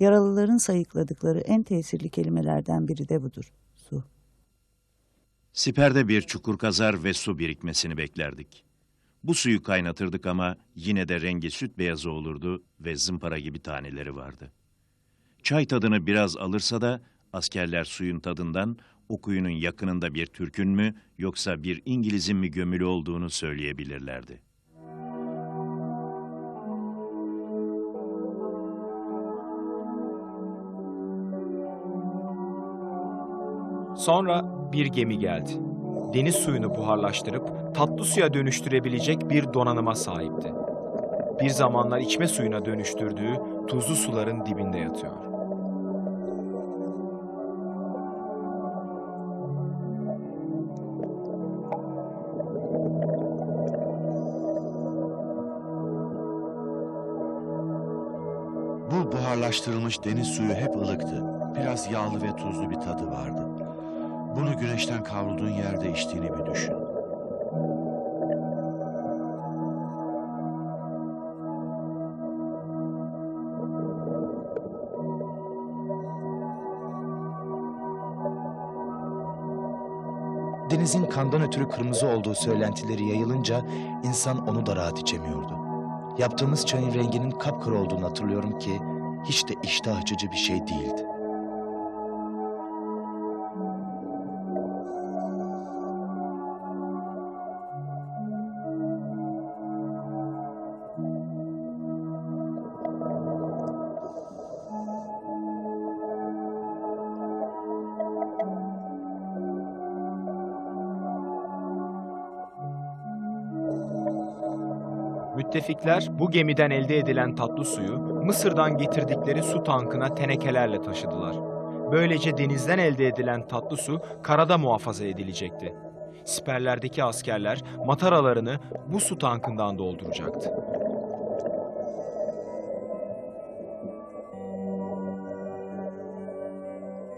Yaralıların sayıkladıkları en tesirli kelimelerden biri de budur. Su. Siperde bir çukur kazar ve su birikmesini beklerdik. Bu suyu kaynatırdık ama yine de rengi süt beyazı olurdu ve zımpara gibi taneleri vardı. Çay tadını biraz alırsa da askerler suyun tadından o kuyunun yakınında bir Türk'ün mü yoksa bir İngiliz'in mi gömülü olduğunu söyleyebilirlerdi. Sonra bir gemi geldi. Deniz suyunu buharlaştırıp tatlı suya dönüştürebilecek bir donanıma sahipti. Bir zamanlar içme suyuna dönüştürdüğü tuzlu suların dibinde yatıyor. Bu buharlaştırılmış deniz suyu hep ılıktı. Biraz yağlı ve tuzlu bir tadı vardı. Bunu güneşten kavrulduğun yerde içtiğini bir düşün. Denizin kandan ötürü kırmızı olduğu söylentileri yayılınca insan onu da rahat içemiyordu. Yaptığımız çayın renginin kapkara olduğunu hatırlıyorum ki hiç de iştah açıcı bir şey değildi. Müttefikler bu gemiden elde edilen tatlı suyu Mısır'dan getirdikleri su tankına tenekelerle taşıdılar. Böylece denizden elde edilen tatlı su karada muhafaza edilecekti. Siperlerdeki askerler mataralarını bu su tankından dolduracaktı.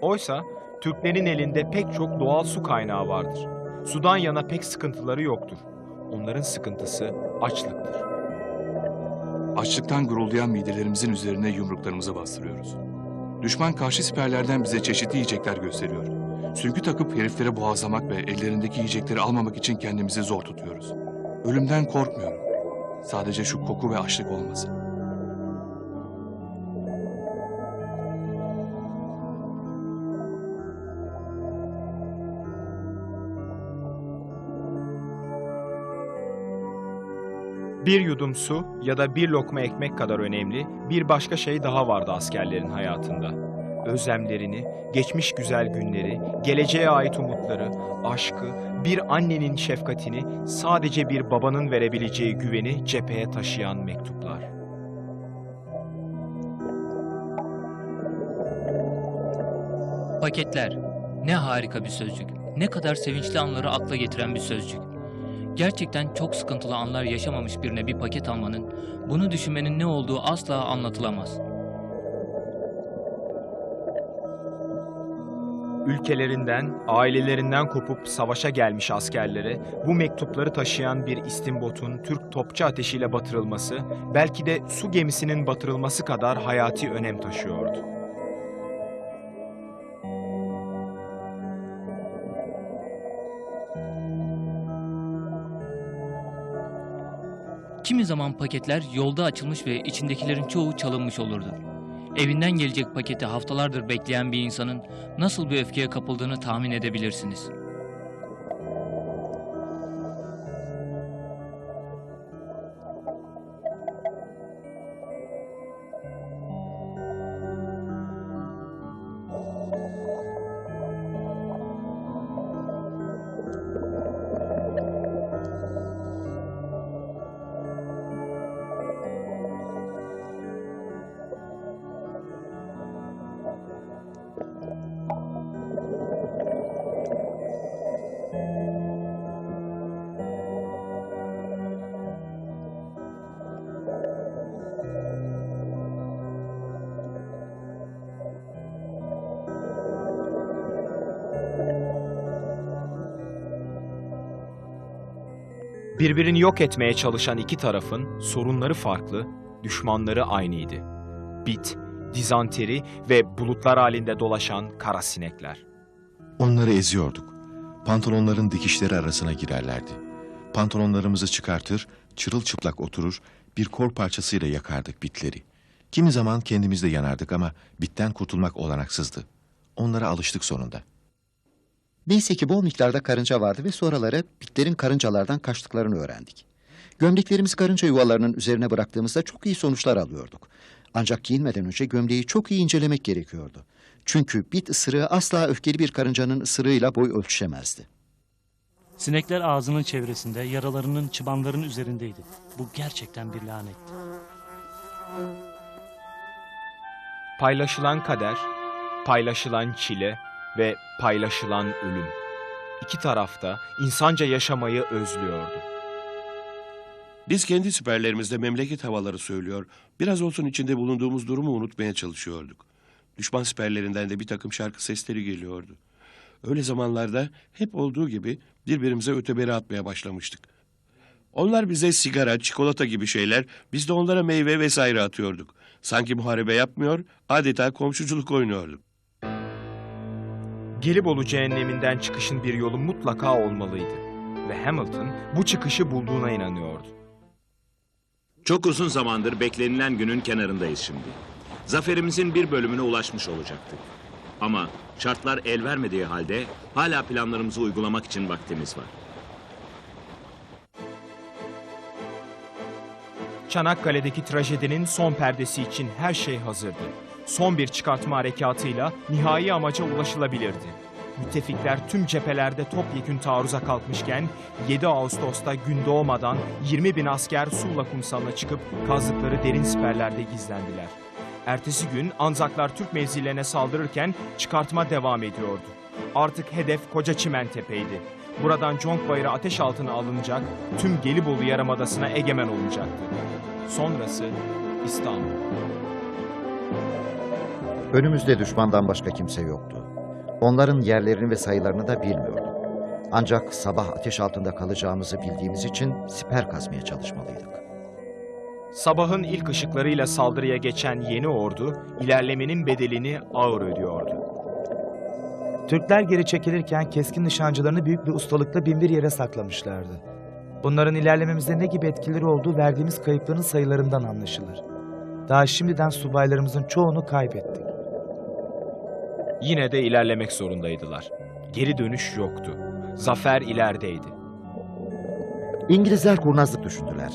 Oysa Türklerin elinde pek çok doğal su kaynağı vardır. Sudan yana pek sıkıntıları yoktur. Onların sıkıntısı açlıktır. Açlıktan guruldayan midelerimizin üzerine yumruklarımızı bastırıyoruz. Düşman karşı siperlerden bize çeşitli yiyecekler gösteriyor. Süngü takıp heriflere boğazlamak ve ellerindeki yiyecekleri almamak için kendimizi zor tutuyoruz. Ölümden korkmuyorum. Sadece şu koku ve açlık olmasın. Bir yudum su ya da bir lokma ekmek kadar önemli bir başka şey daha vardı askerlerin hayatında. Özlemlerini, geçmiş güzel günleri, geleceğe ait umutları, aşkı, bir annenin şefkatini, sadece bir babanın verebileceği güveni cepheye taşıyan mektuplar. Paketler. Ne harika bir sözcük. Ne kadar sevinçli anları akla getiren bir sözcük. Gerçekten çok sıkıntılı anlar yaşamamış birine bir paket almanın, bunu düşünmenin ne olduğu asla anlatılamaz. Ülkelerinden, ailelerinden kopup savaşa gelmiş askerlere bu mektupları taşıyan bir istimbotun Türk topçu ateşiyle batırılması, belki de su gemisinin batırılması kadar hayati önem taşıyordu. Zaman paketler yolda açılmış ve içindekilerin çoğu çalınmış olurdu. Evinden gelecek paketi haftalardır bekleyen bir insanın nasıl bir öfkeye kapıldığını tahmin edebilirsiniz. Birbirini yok etmeye çalışan iki tarafın sorunları farklı, düşmanları aynıydı. Bit, dizanteri ve bulutlar halinde dolaşan kara sinekler. Onları eziyorduk. Pantolonların dikişleri arasına girerlerdi. Pantolonlarımızı çıkartır, çırılçıplak oturur, bir kol parçasıyla yakardık bitleri. Kimi zaman kendimiz de yanardık ama bitten kurtulmak olanaksızdı. Onlara alıştık sonunda. Neyse ki bol miktarda karınca vardı ve sonraları bitlerin karıncalardan kaçtıklarını öğrendik. Gömleklerimizi karınca yuvalarının üzerine bıraktığımızda çok iyi sonuçlar alıyorduk. Ancak giyinmeden önce gömleği çok iyi incelemek gerekiyordu. Çünkü bit ısırığı asla öfkeli bir karıncanın ısırığıyla boy ölçüşemezdi. Sinekler ağzının çevresinde, yaralarının çıbanların üzerindeydi. Bu gerçekten bir lanetti. Paylaşılan kader, paylaşılan çile ve paylaşılan ölüm. İki tarafta insanca yaşamayı özlüyordu. Biz kendi siperlerimizde memleket havaları söylüyor, biraz olsun içinde bulunduğumuz durumu unutmaya çalışıyorduk. Düşman siperlerinden de bir takım şarkı sesleri geliyordu. Öyle zamanlarda hep olduğu gibi birbirimize öteberi atmaya başlamıştık. Onlar bize sigara, çikolata gibi şeyler, biz de onlara meyve vesaire atıyorduk. Sanki muharebe yapmıyor, adeta komşuculuk oynuyorduk. Gelibolu cehenneminden çıkışın bir yolu mutlaka olmalıydı. Ve Hamilton bu çıkışı bulduğuna inanıyordu. Çok uzun zamandır beklenilen günün kenarındayız şimdi. Zaferimizin bir bölümüne ulaşmış olacaktık. Ama şartlar el vermediği halde hala planlarımızı uygulamak için vaktimiz var. Çanakkale'deki trajedinin son perdesi için her şey hazırdı. Son bir çıkartma harekatıyla nihai amaca ulaşılabilirdi. Müttefikler tüm cephelerde topyekün taarruza kalkmışken 7 Ağustos'ta gün doğmadan 20 bin asker Sulla kumsalına çıkıp kazdıkları derin siperlerde gizlendiler. Ertesi gün Anzaklar Türk mevzilerine saldırırken çıkartma devam ediyordu. Artık hedef Koca Çimentepe'ydi. Buradan Conk Bayırı ateş altına alınacak, tüm Gelibolu Yarımadası'na egemen olunacaktı. Sonrası İstanbul. Önümüzde düşmandan başka kimse yoktu. Onların yerlerini ve sayılarını da bilmiyorduk. Ancak sabah ateş altında kalacağımızı bildiğimiz için siper kazmaya çalışmalıydık. Sabahın ilk ışıklarıyla saldırıya geçen yeni ordu, ilerlemenin bedelini ağır ödüyordu. Türkler geri çekilirken keskin nişancılarını büyük bir ustalıkla binbir yere saklamışlardı. Bunların ilerlememizde ne gibi etkileri olduğu verdiğimiz kayıpların sayılarından anlaşılır. Daha şimdiden subaylarımızın çoğunu kaybettik. Yine de ilerlemek zorundaydılar. Geri dönüş yoktu. Zafer ilerideydi. İngilizler kurnazlık düşündüler.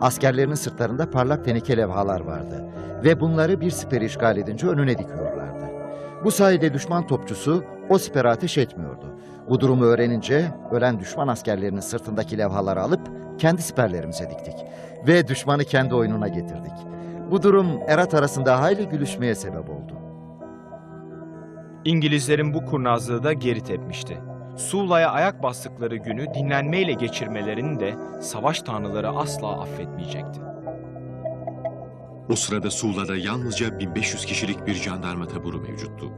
Askerlerinin sırtlarında parlak teneke levhalar vardı ve bunları bir siperi işgal edince önüne dikiyorlardı. Bu sayede düşman topçusu o sipere ateş etmiyordu. Bu durumu öğrenince ölen düşman askerlerinin sırtındaki levhaları alıp kendi siperlerimize diktik ve düşmanı kendi oyununa getirdik. Bu durum Erat arasında hayli gülüşmeye sebep oldu. İngilizlerin bu kurnazlığı da geri tepmişti. Sula'ya ayak bastıkları günü dinlenmeyle geçirmelerini de savaş tanrıları asla affetmeyecekti. O sırada Suğla'da yalnızca 1500 kişilik bir jandarma taburu mevcuttu.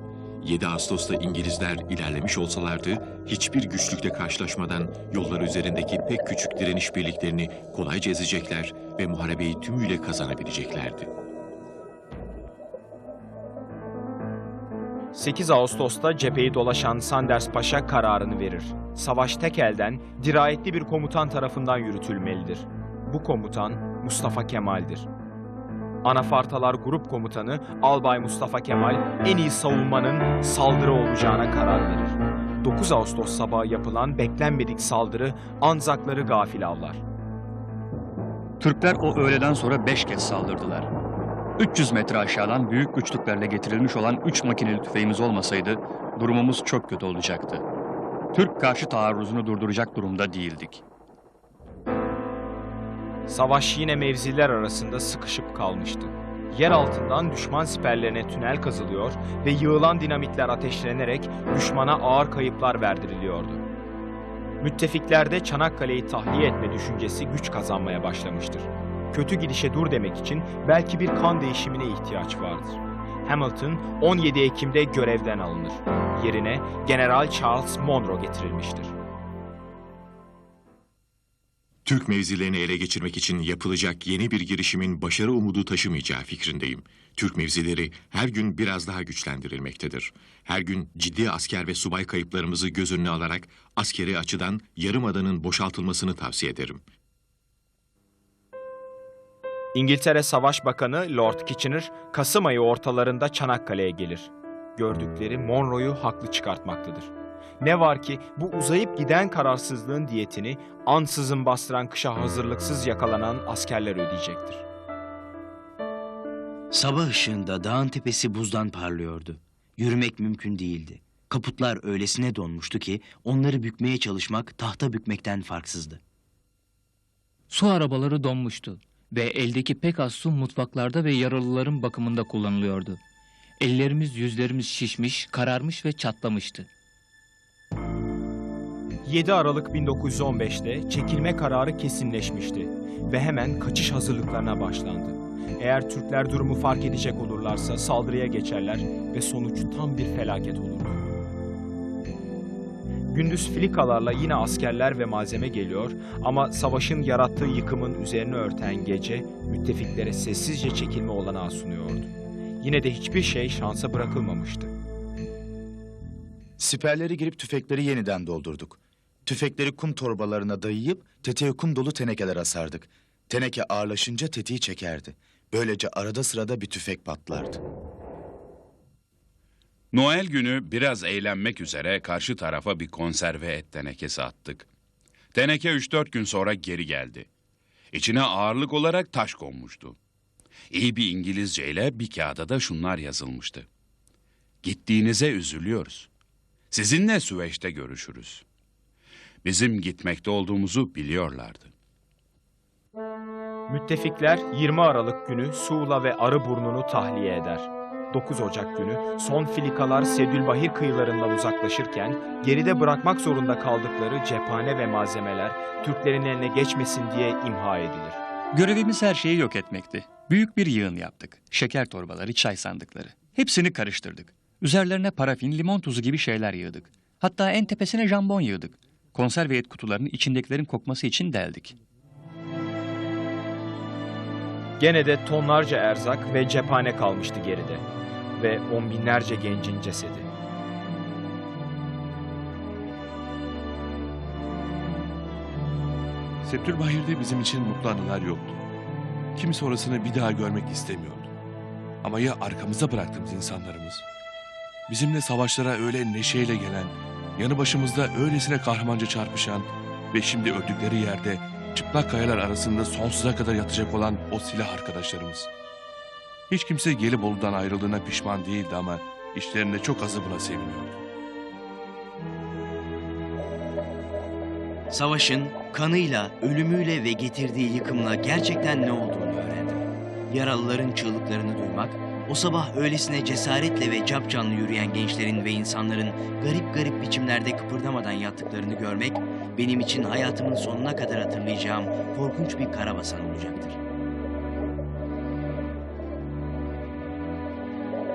7 Ağustos'ta İngilizler ilerlemiş olsalardı hiçbir güçlükle karşılaşmadan yolları üzerindeki pek küçük direniş birliklerini kolayca ezecekler ve muharebeyi tümüyle kazanabileceklerdi. 8 Ağustos'ta cepheyi dolaşan Sanders Paşa kararını verir. Savaş tek elden, dirayetli bir komutan tarafından yürütülmelidir. Bu komutan Mustafa Kemal'dir. Anafartalar Grup Komutanı Albay Mustafa Kemal en iyi savunmanın saldırı olacağına karar verir. 9 Ağustos sabahı yapılan beklenmedik saldırı Anzakları gafil avlar. Türkler o öğleden sonra beş kez saldırdılar. 300 metre aşağıdan büyük güçlüklerle getirilmiş olan 3 makineli tüfeğimiz olmasaydı durumumuz çok kötü olacaktı. Türk karşı taarruzunu durduracak durumda değildik. Savaş yine mevziler arasında sıkışıp kalmıştı. Yer altından düşman siperlerine tünel kazılıyor ve yığılan dinamitler ateşlenerek düşmana ağır kayıplar verdiriliyordu. Müttefiklerde Çanakkale'yi tahliye etme düşüncesi güç kazanmaya başlamıştır. Kötü gidişe dur demek için belki bir kan değişimine ihtiyaç vardır. Hamilton 17 Ekim'de görevden alınır. Yerine General Charles Monroe getirilmiştir. Türk mevzilerini ele geçirmek için yapılacak yeni bir girişimin başarı umudu taşımayacağı fikrindeyim. Türk mevzileri her gün biraz daha güçlendirilmektedir. Her gün ciddi asker ve subay kayıplarımızı göz önüne alarak askeri açıdan yarımadanın boşaltılmasını tavsiye ederim. İngiltere Savaş Bakanı Lord Kitchener, Kasım ayı ortalarında Çanakkale'ye gelir. Gördükleri Monroe'yu haklı çıkartmaktadır. Ne var ki bu uzayıp giden kararsızlığın diyetini ansızın bastıran kışa hazırlıksız yakalanan askerler ödeyecektir. Sabah ışığında dağın tepesi buzdan parlıyordu. Yürümek mümkün değildi. Kaputlar öylesine donmuştu ki onları bükmeye çalışmak tahta bükmekten farksızdı. Su arabaları donmuştu ve eldeki pek az su mutfaklarda ve yaralıların bakımında kullanılıyordu. Ellerimiz yüzlerimiz şişmiş, kararmış ve çatlamıştı. 7 Aralık 1915'te çekilme kararı kesinleşmişti ve hemen kaçış hazırlıklarına başlandı. Eğer Türkler durumu fark edecek olurlarsa saldırıya geçerler ve sonuç tam bir felaket olurdu. Gündüz filikalarla yine askerler ve malzeme geliyor ama savaşın yarattığı yıkımın üzerine örten gece müttefiklere sessizce çekilme olanağı sunuyordu. Yine de hiçbir şey şansa bırakılmamıştı. Siperleri girip tüfekleri yeniden doldurduk. Tüfekleri kum torbalarına dayayıp tetiğe kum dolu tenekeler asardık. Teneke ağırlaşınca tetiği çekerdi. Böylece arada sırada bir tüfek patlardı. Noel günü biraz eğlenmek üzere karşı tarafa bir konserve et tenekesi attık. Teneke 3-4 gün sonra geri geldi. İçine ağırlık olarak taş konmuştu. İyi bir İngilizceyle bir kağıda da şunlar yazılmıştı. Gittiğinize üzülüyoruz. Sizinle Süveyş'te görüşürüz. Bizim gitmekte olduğumuzu biliyorlardı. Müttefikler 20 Aralık günü Suğla ve Arıburnu'nu tahliye eder. 9 Ocak günü son filikalar Sedülbahir kıyılarından uzaklaşırken geride bırakmak zorunda kaldıkları cephane ve malzemeler Türklerin eline geçmesin diye imha edilir. Görevimiz her şeyi yok etmekti. Büyük bir yığın yaptık. Şeker torbaları, çay sandıkları. Hepsini karıştırdık. Üzerlerine parafin, limon tuzu gibi şeyler yığdık. Hatta en tepesine jambon yığdık. Konserve et kutularını içindekilerin kokması için deldik. Gene de tonlarca erzak ve cephane kalmıştı geride ve on binlerce gencin cesedi. Septülbahir'de bizim için mutlu anılar yoktu. Kimse orasını bir daha görmek istemiyordu. Ama ya arkamızda bıraktığımız insanlarımız? Bizimle savaşlara öyle neşeyle gelen, yanı başımızda öylesine kahramanca çarpışan ve şimdi öldükleri yerde çıplak kayalar arasında sonsuza kadar yatacak olan o silah arkadaşlarımız. Hiç kimse Gelibolu'dan ayrıldığına pişman değildi ama işlerinde çok azı buna seviniyordu. Savaşın kanıyla, ölümüyle ve getirdiği yıkımla gerçekten ne olduğunu öğrendim. Yaralıların çığlıklarını duymak, o sabah öylesine cesaretle ve capcanlı yürüyen gençlerin ve insanların garip garip biçimlerde kıpırdamadan yattıklarını görmek, benim için hayatımın sonuna kadar hatırlayacağım korkunç bir karabasan olacaktır.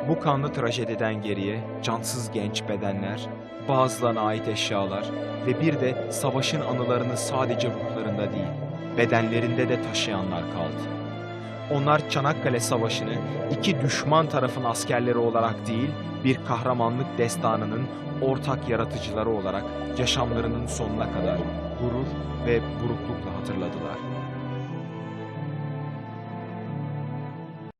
Bu kanlı trajediden geriye cansız genç bedenler, bazılarına ait eşyalar ve bir de savaşın anılarını sadece ruhlarında değil, bedenlerinde de taşıyanlar kaldı. Onlar Çanakkale Savaşı'nı iki düşman tarafın askerleri olarak değil, bir kahramanlık destanının ortak yaratıcıları olarak yaşamlarının sonuna kadar gurur ve buruklukla hatırladılar.